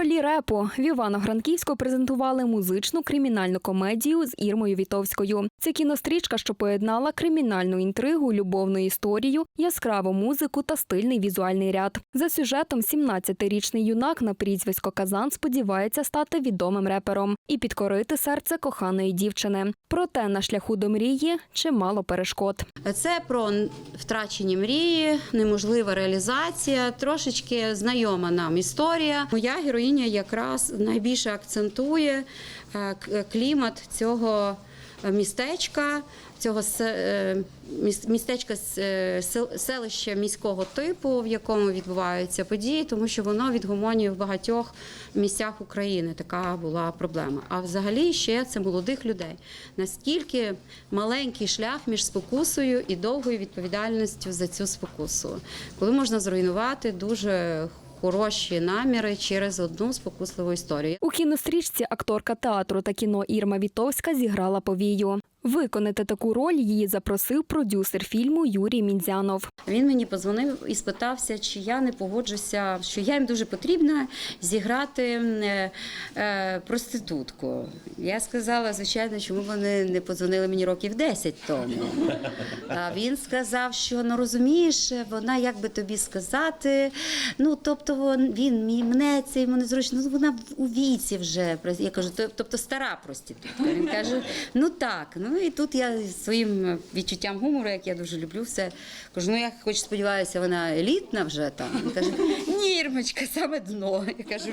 Королі репу в Івано-Франківську презентували музичну кримінальну комедію з Ірмою Вітовською. Це кінострічка, що поєднала кримінальну інтригу, любовну історію, яскраву музику та стильний візуальний ряд. За сюжетом 17-річний юнак на прізвисько Казан сподівається стати відомим репером і підкорити серце коханої дівчини. Проте на шляху до мрії чимало перешкод. Це про втрачені мрії, неможлива реалізація, трошечки знайома нам історія. Моя героїня якраз найбільше акцентує е, клімат цього містечка, цього е, міс- містечка е, сел- селища міського типу, в якому відбуваються події, тому що воно відгомонює в багатьох місцях України. Така була проблема. А взагалі ще це молодих людей. Наскільки маленький шлях між спокусою і довгою відповідальністю за цю спокусу, коли можна зруйнувати дуже хороші наміри через одну спокусливу історію. У кінострічці акторка театру та кіно Ірма Вітовська зіграла повію. Виконати таку роль її запросив продюсер фільму Юрій Мінзянов. Він мені подзвонив і спитався, чи я не погоджуся, що я їм дуже потрібна зіграти е, е, проститутку. Я сказала, звичайно, чому вони не подзвонили мені років 10 тому. А він сказав, що ну розумієш, вона як би тобі сказати. Ну тобто він мене це йому незручно. Ну вона у віці вже. Я кажу, тобто стара проститутка. Він каже, ну так. Ну і тут я своїм відчуттям гумору, як я дуже люблю, все кажу, ну я хоч сподіваюся, вона елітна вже там. Каже, ні, саме дно. Я кажу,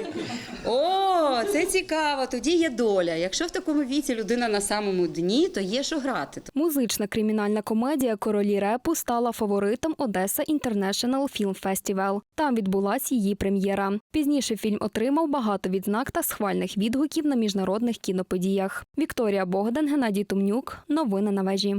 о, це цікаво, тоді є доля. Якщо в такому віці людина на самому дні, то є що грати. Музична кримінальна комедія Королі репу стала фаворитом Одеса International Film Festival. Там відбулася її прем'єра. Пізніше фільм отримав багато відзнак та схвальних відгуків на міжнародних кіноподіях. Вікторія Богдан, Геннадій Тумнюк. Новини на вежі.